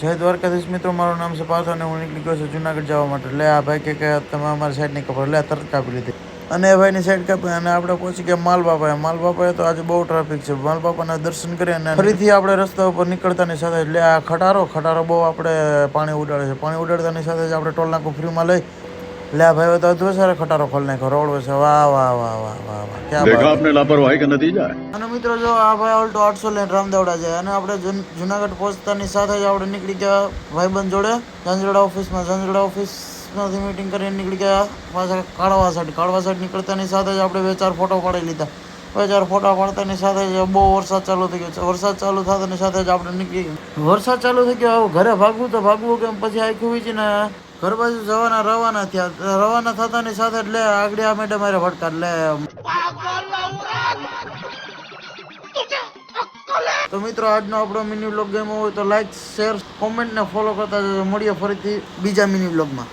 જય દ્વારકાધીશ મિત્રો, મારું નામ છે પાર્થ અને હું નીકળી ગયો છું જુનાગઢ જવા માટે. લે આ ભાઈ કે તમે અમારી સાઈડની ખબર, લે તરત કાપી લીધી. અને એ ભાઈની સાઈડ કાપી અને આપણે પહોંચી ગયા માલબાપાએ માલબાપાએ તો આજે બહુ ટ્રાફિક છે. માલબાપાના દર્શન કરી અને ફરીથી આપણે રસ્તા ઉપર નીકળતાની સાથે લે આ ખટારો ખટારો બહુ આપણે પાણી ઉડાડે છે. પાણી ઉડાડતાની સાથે જ આપણે ટોલ નાકું ફ્રીમાં લઈ લે ભાઈ તો અધવે સારા ખટારો ખોલ નાખ્યો રોડ વસે વાહ વાહ વાહ વાહ વાહ વાહ. ક્યાં દેખા આપને લાપરવાહી કે નતીજા અને મિત્રો જો આ ભાઈ ઓલ્ટો 800 લઈને રામદેવડા જાય અને આપણે જુનાગઢ પહોંચતાની સાથે જ આપણે નીકળી ગયા ભાઈબંધ જોડે. ઝંઝડા ઓફિસમાં ઝંઝડા ઓફિસમાંથી મીટિંગ કરીને નીકળી ગયા. પાછા કાળવા સાઈડ કાળવા સાઈડ નીકળતાની સાથે જ આપણે બે ચાર ફોટો પાડી લીધા. બે ચાર ફોટા પાડતાની સાથે જ બહુ વરસાદ ચાલુ થઈ ગયો વરસાદ ચાલુ થતાની સાથે જ આપણે નીકળી ગયા. વરસાદ ચાલુ થઈ ગયો ઘરે ભાગવું તો ભાગવું, કેમ પછી આખું વીચીને ઘર બાજુ જવાના રવાના થયા, રવાના થતાની સાથે જ લે, આગળ આ મેડમ મારે ભટકા લે. તો મિત્રો, આજનો આપણો મિની બ્લોગ ગેમ હોય તો લાઈક શેર કોમેન્ટ ને ફોલો કરતા જજો. મળીએ ફરીથી બીજા મિની બ્લોગમાં